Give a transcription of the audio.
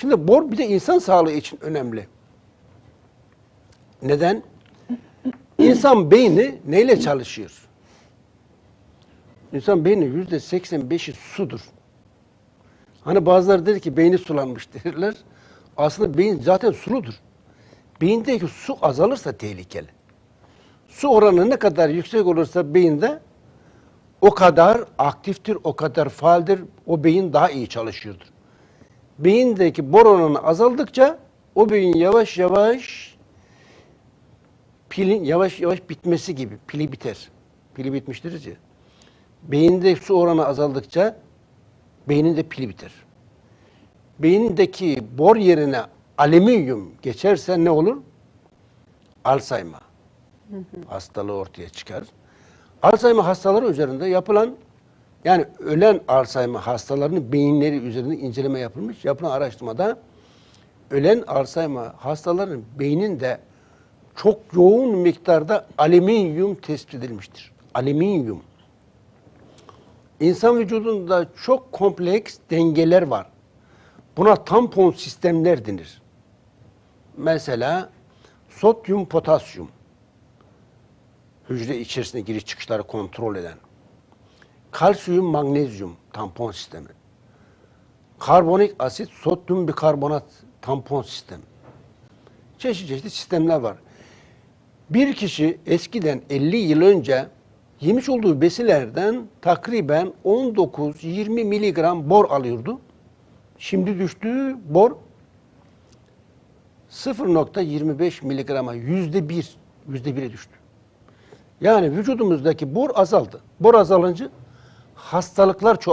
Şimdi bor bir de insan sağlığı için önemli. Neden? İnsan beyni neyle çalışıyor? İnsan beyni yüzde 85'i sudur. Hani bazıları der ki beyni sulanmış derler. Aslında beyin zaten suludur. Beyindeki su azalırsa tehlikeli. Su oranı ne kadar yüksek olursa beyinde o kadar aktiftir, o kadar faaldir, o beyin daha iyi çalışıyordur. Beyindeki bor oranı azaldıkça o beyin yavaş yavaş pilin yavaş yavaş bitmesi gibi. Pili biter. Pili bitmiştir ya. Beyinde su oranı azaldıkça beynin de pili biter. Beyindeki bor yerine alüminyum geçerse ne olur? Alzheimer hastalığı ortaya çıkar. Alzheimer hastaları üzerinde yapılan yani ölen Alzheimer hastalarının beyinleri üzerinde inceleme yapılmış. Yapılan araştırmada ölen Alzheimer hastaların beyninde çok yoğun miktarda alüminyum tespit edilmiştir. Alüminyum. İnsan vücudunda çok kompleks dengeler var. Buna tampon sistemler denir. Mesela sodyum, potasyum hücre içerisinde giriş çıkışları kontrol eden. Kalsiyum, magnezyum tampon sistemi. Karbonik asit, sodyum bikarbonat tampon sistemi. Çeşit çeşitli sistemler var. Bir kişi eskiden 50 yıl önce yemiş olduğu besinlerden takriben 19-20 miligram bor alıyordu. Şimdi düştüğü bor 0.25 miligrama yüzde bir, yüzde bire düştü. Yani vücudumuzdaki bor azaldı. Bor azalınca hastalıklar çoğaldı.